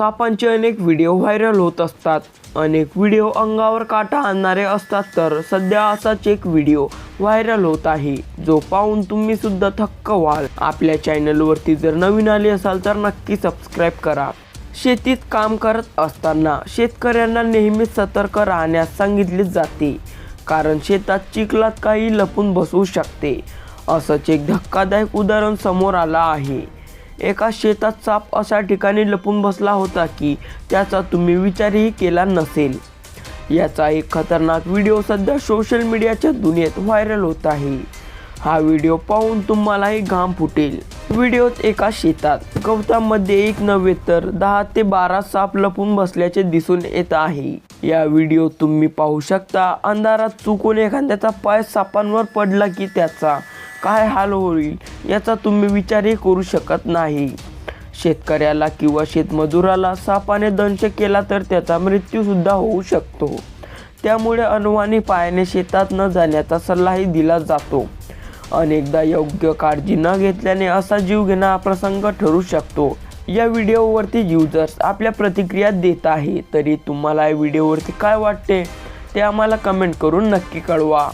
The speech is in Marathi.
सापांचे अनेक व्हिडिओ व्हायरल होत असतात. अनेक व्हिडिओ अंगावर काटा आणणारे असतात तर सध्या असाच एक व्हिडिओ व्हायरल होत आहे. जो पाहून तुम्ही सुद्धा थक्क व्हाल. आपल्या चॅनलवरती जर नवीन आले असाल तर नक्की सबस्क्राईब करा. शेतीत काम करत असताना शेतकऱ्यांना नेहमीच सतर्क राहण्यास सांगितले जाते कारण शेतात चिखलात काही लपून बसू शकते. असंच एक धक्कादायक उदाहरण समोर आलं आहे. एका शेतात साप अशा ठिकाणी लपून बसला होता की त्याचा तुम्ही विचारही केला नसेल. याचा एक खतरनाक व्हिडिओ सध्या सोशल मीडियाच्या दुनियेत व्हायरल होत आहे. हा व्हिडिओ पाहून तुम्हालाही घाम फुटेल. व्हिडिओत एका शेतात गवतामध्ये एक नव्हे तर दहा ते बारा साप लपून बसल्याचे दिसून येत आहे. या व्हिडिओ तुम्ही पाहू शकता अंधारात चुकून एखाद्याचा पाय सापांवर पडला की त्याचा काय हाल होईल? याचा तुम्ही विचारही करू शकत नाही. शेतकऱ्याला किंवा शेतमजुराला सापाने दंश केला तर त्याचा मृत्यूसुद्धा होऊ शकतो. त्यामुळे अनवाणी पायाने शेतात न जाण्याचा सल्लाही दिला जातो. अनेकदा योग्य काळजी न घेतल्याने असा जीवघेणा प्रसंग ठरू शकतो. या व्हिडिओवरती युजर्स आपल्या प्रतिक्रिया देत आहे. तरी तुम्हाला या व्हिडिओवरती काय वाटते ते आम्हाला कमेंट करून नक्की कळवा.